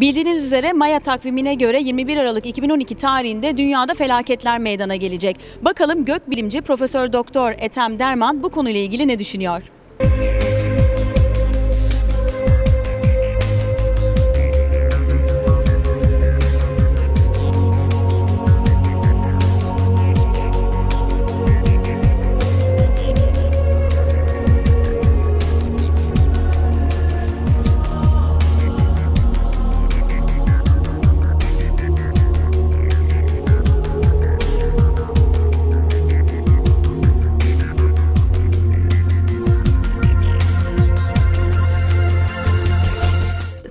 Bildiğiniz üzere Maya takvimine göre 21 Aralık 2012 tarihinde dünyada felaketler meydana gelecek. Bakalım gökbilimci Profesör Doktor Ethem Derman bu konuyla ilgili ne düşünüyor?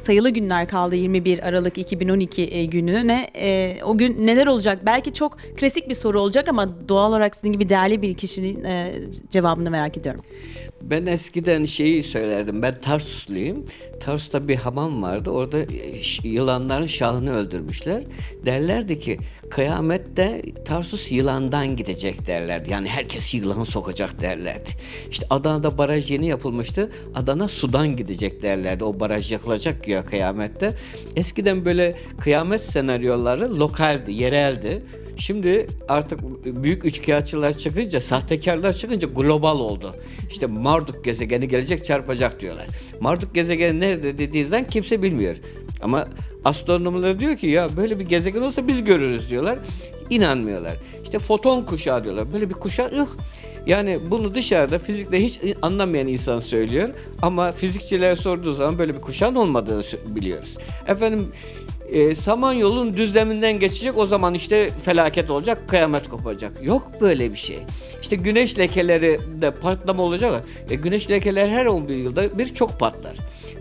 Sayılı günler kaldı 21 Aralık 2012 e, gününe. E, o gün neler olacak? Belki çok klasik bir soru olacak ama doğal olarak sizin gibi değerli bir kişinin e, cevabını merak ediyorum. Ben eskiden şeyi söylerdim. Ben Tarsusluyum. Tarsus'ta bir hamam vardı. Orada yılanların şahını öldürmüşler. Derlerdi ki kıyamette Tarsus yılandan gidecek derlerdi. Yani herkes yılan sokacak derlerdi. İşte Adana'da baraj yeni yapılmıştı. Adana sudan gidecek derlerdi. O baraj yakılacak ya kıyamette. Eskiden böyle kıyamet senaryoları lokaldi, yereldi. Şimdi artık büyük üçkağıtçılar çıkınca, sahtekarlar çıkınca global oldu. İşte Marduk gezegeni gelecek çarpacak diyorlar. Marduk gezegeni nerede dediği kimse bilmiyor. Ama astronomlar diyor ki ya böyle bir gezegen olsa biz görürüz diyorlar. İnanmıyorlar. İşte foton kuşağı diyorlar. Böyle bir kuşak yok. Yani bunu dışarıda fizikte hiç anlamayan insan söylüyor ama fizikçilere sorduğu zaman böyle bir kuşağın olmadığını biliyoruz. Efendim e, Samanyolu'nun düzleminden geçecek o zaman işte felaket olacak, kıyamet kopacak. Yok böyle bir şey. İşte güneş lekeleri de patlama olacak. E, güneş lekeleri her 11 yılda bir çok patlar.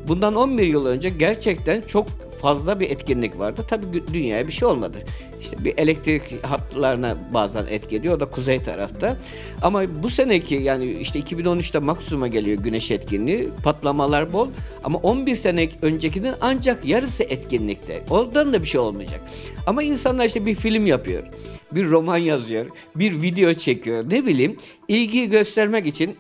Bundan 11 yıl önce gerçekten çok fazla bir etkinlik vardı. Tabii dünyaya bir şey olmadı. İşte bir elektrik hatlarına bazen etki ediyor. O da kuzey tarafta. Ama bu seneki yani işte 2013'te maksimuma geliyor güneş etkinliği. Patlamalar bol. Ama 11 sene öncekinin ancak yarısı etkinlikte. Oradan da bir şey olmayacak. Ama insanlar işte bir film yapıyor. Bir roman yazıyor. Bir video çekiyor. Ne bileyim ilgi göstermek için,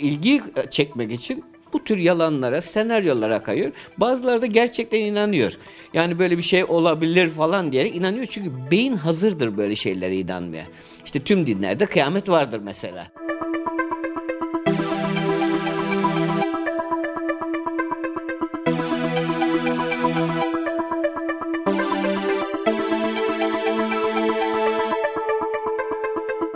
ilgi çekmek için bu tür yalanlara, senaryolara kayıyor. Bazıları da gerçekten inanıyor. Yani böyle bir şey olabilir falan diye inanıyor. Çünkü beyin hazırdır böyle şeylere inanmaya. İşte tüm dinlerde kıyamet vardır mesela.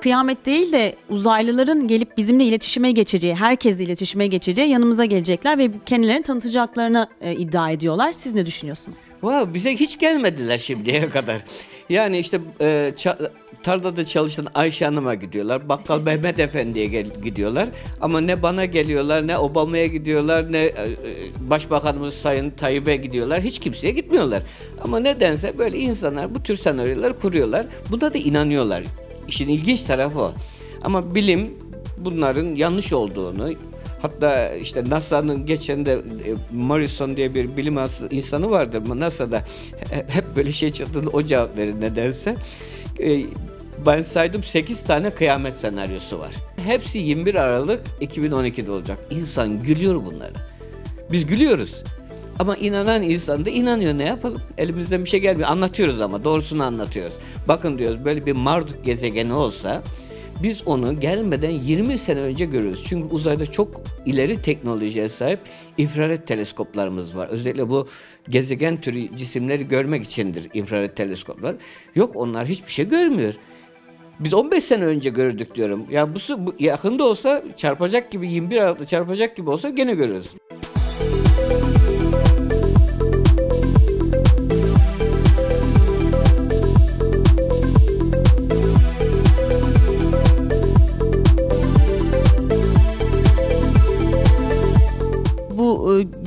Kıyamet değil de uzaylıların gelip bizimle iletişime geçeceği, herkesle iletişime geçeceği yanımıza gelecekler ve kendilerini tanıtacaklarını e, iddia ediyorlar. Siz ne düşünüyorsunuz? Wow, bize hiç gelmediler şimdiye kadar. Yani işte e, tarlada çalışan Ayşe Hanım'a gidiyorlar. Bakkal Mehmet Efendi'ye gidiyorlar. Ama ne bana geliyorlar, ne Obama'ya gidiyorlar, ne e, e, Başbakanımız Sayın Tayyip'e gidiyorlar. Hiç kimseye gitmiyorlar. Ama nedense böyle insanlar bu tür senaryolar kuruyorlar. Buna da inanıyorlar. İşin ilginç tarafı o. Ama bilim bunların yanlış olduğunu hatta işte NASA'nın geçen de e, Morrison diye bir bilim insanı vardır mı NASA'da hep böyle şey çıktığında o cevap verir nedense. E, ben saydım 8 tane kıyamet senaryosu var. Hepsi 21 Aralık 2012'de olacak. İnsan gülüyor bunlara. Biz gülüyoruz. Ama inanan insan da inanıyor ne yapalım? Elimizden bir şey gelmiyor. Anlatıyoruz ama doğrusunu anlatıyoruz. Bakın diyoruz böyle bir Marduk gezegeni olsa biz onu gelmeden 20 sene önce görürüz. Çünkü uzayda çok ileri teknolojiye sahip infrared teleskoplarımız var. Özellikle bu gezegen türü cisimleri görmek içindir infrared teleskoplar. Yok onlar hiçbir şey görmüyor. Biz 15 sene önce gördük diyorum. Ya bu, bu yakında olsa çarpacak gibi 21 Aralık'ta çarpacak gibi olsa gene görürüz.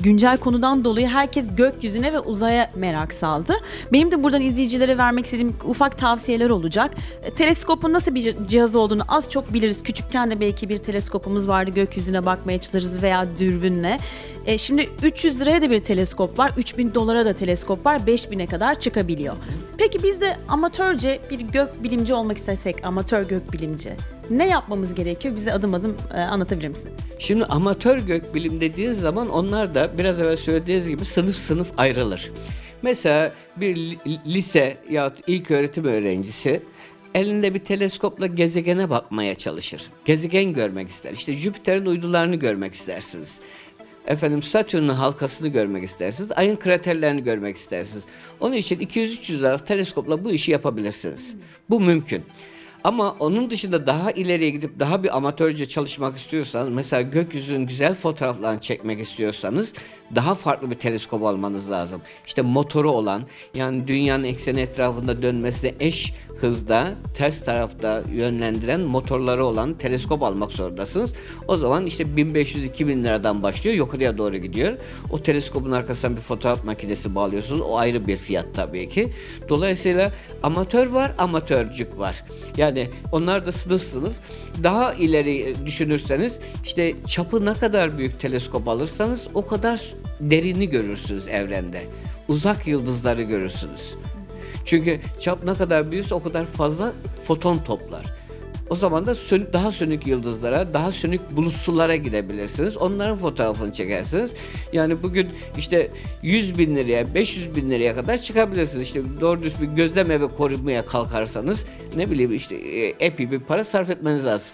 Güncel konudan dolayı herkes gökyüzüne ve uzaya merak saldı. Benim de buradan izleyicilere vermek istediğim ufak tavsiyeler olacak. E, teleskopun nasıl bir cihaz olduğunu az çok biliriz. Küçükken de belki bir teleskopumuz vardı gökyüzüne bakmaya çalışırız veya dürbünle. E, şimdi 300 liraya da bir teleskop var, 3000 dolara da teleskop var, 5000'e kadar çıkabiliyor. Peki biz de amatörce bir gök bilimci olmak istesek, amatör gök bilimci ne yapmamız gerekiyor? Bize adım adım e, anlatabilir misin? Şimdi amatör gökbilim dediğiniz zaman onlar da biraz evvel söylediğiniz gibi sınıf sınıf ayrılır. Mesela bir li- lise ya ilk öğretim öğrencisi elinde bir teleskopla gezegene bakmaya çalışır. Gezegen görmek ister. İşte Jüpiter'in uydularını görmek istersiniz. Efendim Satürn'ün halkasını görmek istersiniz. Ayın kraterlerini görmek istersiniz. Onun için 200-300 liralık teleskopla bu işi yapabilirsiniz. Bu mümkün. Ama onun dışında daha ileriye gidip daha bir amatörce çalışmak istiyorsanız mesela gökyüzünün güzel fotoğraflarını çekmek istiyorsanız daha farklı bir teleskop almanız lazım. İşte motoru olan yani dünyanın ekseni etrafında dönmesine eş hızda ters tarafta yönlendiren motorları olan teleskop almak zorundasınız. O zaman işte 1500-2000 liradan başlıyor yukarıya doğru gidiyor. O teleskopun arkasından bir fotoğraf makinesi bağlıyorsunuz. O ayrı bir fiyat tabii ki. Dolayısıyla amatör var, amatörcük var. Yani onlar da sınıf sınıf. Daha ileri düşünürseniz işte çapı ne kadar büyük teleskop alırsanız o kadar derini görürsünüz evrende. Uzak yıldızları görürsünüz. Çünkü çap ne kadar büyürse o kadar fazla foton toplar. O zaman da daha sönük yıldızlara, daha sönük bulutsulara gidebilirsiniz. Onların fotoğrafını çekersiniz. Yani bugün işte 100 bin liraya, 500 bin liraya kadar çıkabilirsiniz. İşte doğru düz bir gözlem evi korumaya kalkarsanız ne bileyim işte e, epey bir para sarf etmeniz lazım.